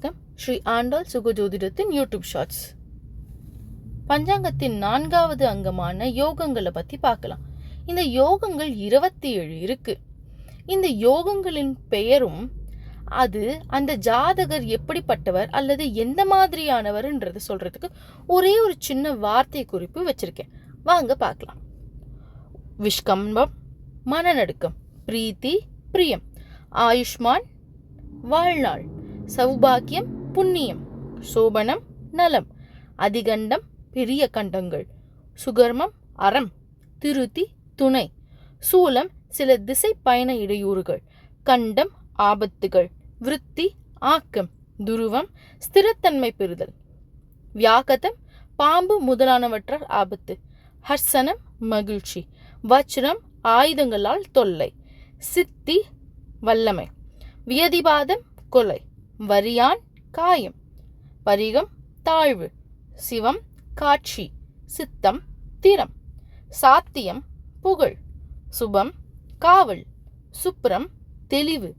வணக்கம். ஸ்ரீ ஆண்டாள் சுகஜோதிடத்தின் YouTube shorts பஞ்சாங்கத்தின் நான்காவது அங்கமான யோகங்களை பத்தி பார்க்கலாம். இந்த யோகங்கள் இருபத்தி ஏழு இருக்கு. இந்த யோகங்களின் பெயரும் அது அந்த ஜாதகர் எப்படிப்பட்டவர் அல்லது எந்த மாதிரியானவர்ன்றது சொல்றதுக்கு ஒரே ஒரு சின்ன வார்த்தை குறிப்பு வச்சிருக்கேன். வாங்க பார்க்கலாம். விஷ்கம்பம் மனநடுக்கம் பிரீத்தி பிரியம் ஆயுஷ்மான் வாழ்நாள். சௌபாக்கியம் புண்ணியம் சோபனம் நலம் அதிகண்டம் பெரிய கண்டங்கள் சுகர்மம் அறம் திருத்தி துணை சூலம் சில திசை பயண இடையூறுகள் கண்டம் ஆபத்துகள் விருத்தி ஆக்கம் துருவம் ஸ்திரத்தன்மை பெறுதல் வியாகதம் பாம்பு முதலானவற்றால் ஆபத்து ஹர்சனம் மகிழ்ச்சி வச்ரம் ஆயுதங்களால் தொல்லை சித்தி வல்லமை வியதிபாதம் கொலை வரியான் காயம். பரிகம் தாழ்வு. சிவம் காட்சி. சித்தம் திறம். சாத்தியம் புகழ். சுபம் காவல். சுப்ரம் தெளிவு.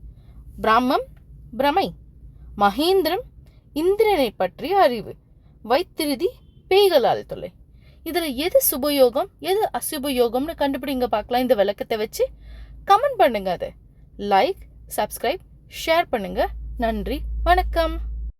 பிரம்மம் பிரமை. மகேந்திரம் இந்திரனை பற்றிய அறிவு. வைத்திருதி பேய்களால் தொல்லை இதில் எது சுபயோகம் எது அசுபயோகம்னு கண்டுபிடிங்க பார்க்கலாம் இந்த விளக்கத்தை வச்சு. கமெண்ட் பண்ணுங்க அதை. லைக் சப்ஸ்கிரைப் ஷேர் பண்ணுங்கள் நன்றி வணக்கம்